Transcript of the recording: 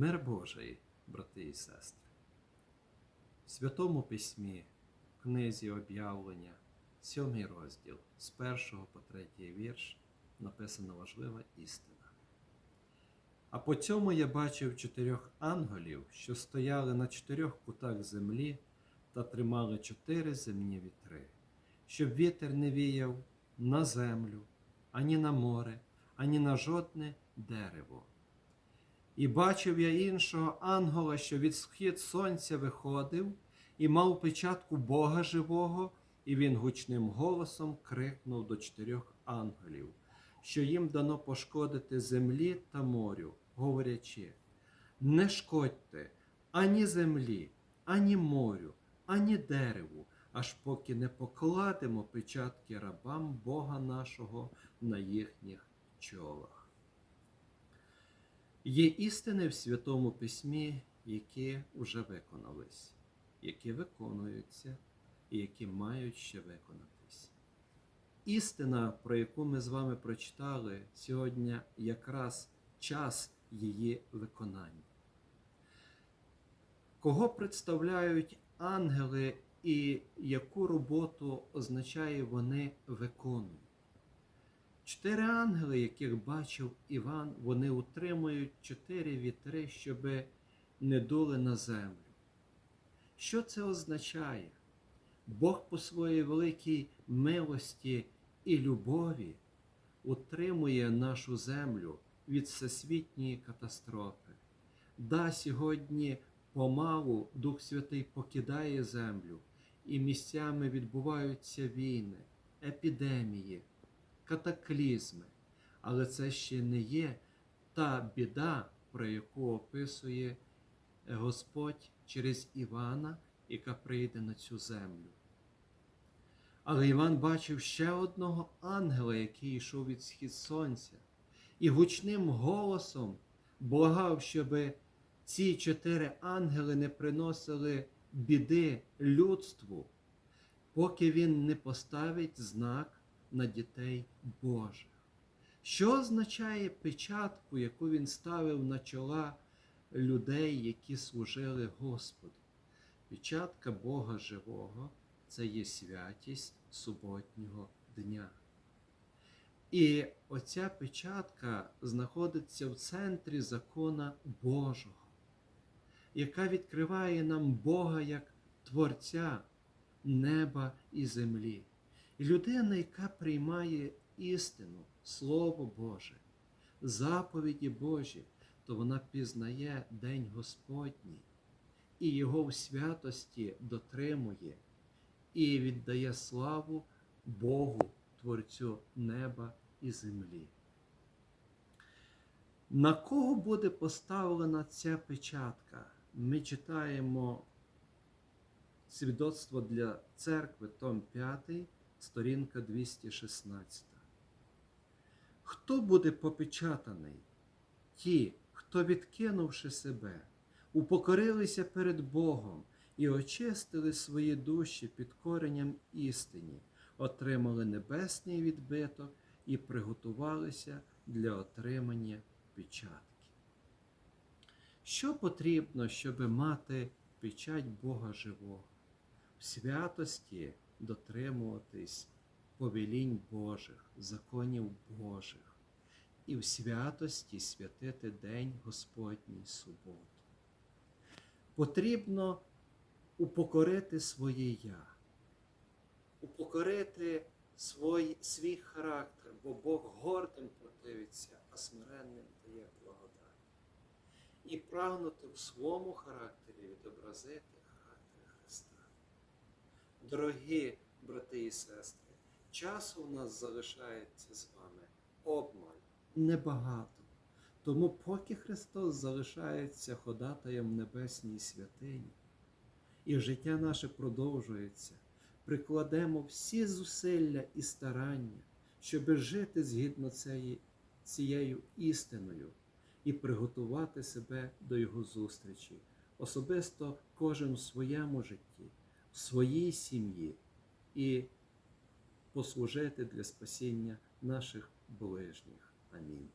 Мир Божий, брати і сестри. В Святому Письмі, книзі об'явлення, сьомий розділ, з першого по третій вірш, написана важлива істина. А по цьому я бачив чотирьох ангелів, що стояли на чотирьох кутах землі та тримали чотири земні вітри, щоб вітер не віяв на землю, ані на море, ані на жодне дерево. І бачив я іншого ангела, що від схід сонця виходив, і мав печатку Бога живого, і він гучним голосом крикнув до чотирьох ангелів, що їм дано пошкодити землі та морю, говорячи: не шкодьте ані землі, ані морю, ані дереву, аж поки не покладемо печатки рабам Бога нашого на їхніх чолах. Є істини в Святому Письмі, які вже виконались, які виконуються і які мають ще виконатись. Істина, про яку ми з вами прочитали, сьогодні якраз час її виконання. Кого представляють ангели і яку роботу означає вони виконують? Чотири ангели, яких бачив Іван, вони утримують чотири вітри, щоб не дули на землю. Що це означає? Бог по своїй великій милості і любові утримує нашу землю від всесвітньої катастрофи. Да, сьогодні помалу Дух Святий покидає землю, і місцями відбуваються війни, епідемії катаклізми. Але це ще не є та біда, про яку описує Господь через Івана, яка прийде на цю землю. Але Іван бачив ще одного ангела, який йшов від схід сонця, і гучним голосом благав, щоб ці чотири ангели не приносили біди людству, поки він не поставить знак на дітей Божих. Що означає печатку, яку він ставив на чола людей, які служили Господу? Печатка Бога живого це є святість суботнього дня. І оця печатка знаходиться в центрі закона Божого, яка відкриває нам Бога як Творця неба і землі. Людина, яка приймає істину, Слово Боже, заповіді Божі, то вона пізнає День Господній і його в святості дотримує і віддає славу Богу, Творцю неба і землі. На кого буде поставлена ця печатка? Ми читаємо свідоцтво для церкви, Том 5 сторінка 216. Хто буде попечатаний? Ті, хто, відкинувши себе, упокорилися перед Богом і очистили свої душі під коренням істині, отримали небесний відбиток і приготувалися для отримання печатки. Що потрібно, щоб мати печать Бога живого? В святості дотримуватись повелінь Божих, законів Божих і в святості святити День Господній суботу. Потрібно упокорити своє я, упокорити свій, свій характер, бо Бог гордим противиться, а смиренним дає благодать. І прагнути в своєму характері відобразити. Дорогі брати і сестри, часу у нас залишається з вами обмаль, небагато. Тому, поки Христос залишається ходатаєм небесній святині, і життя наше продовжується, прикладемо всі зусилля і старання, щоб жити згідно цієї, цією істиною і приготувати себе до Його зустрічі, особисто кожен в своєму житті своїй сім'ї і послужити для спасіння наших ближніх. Амінь.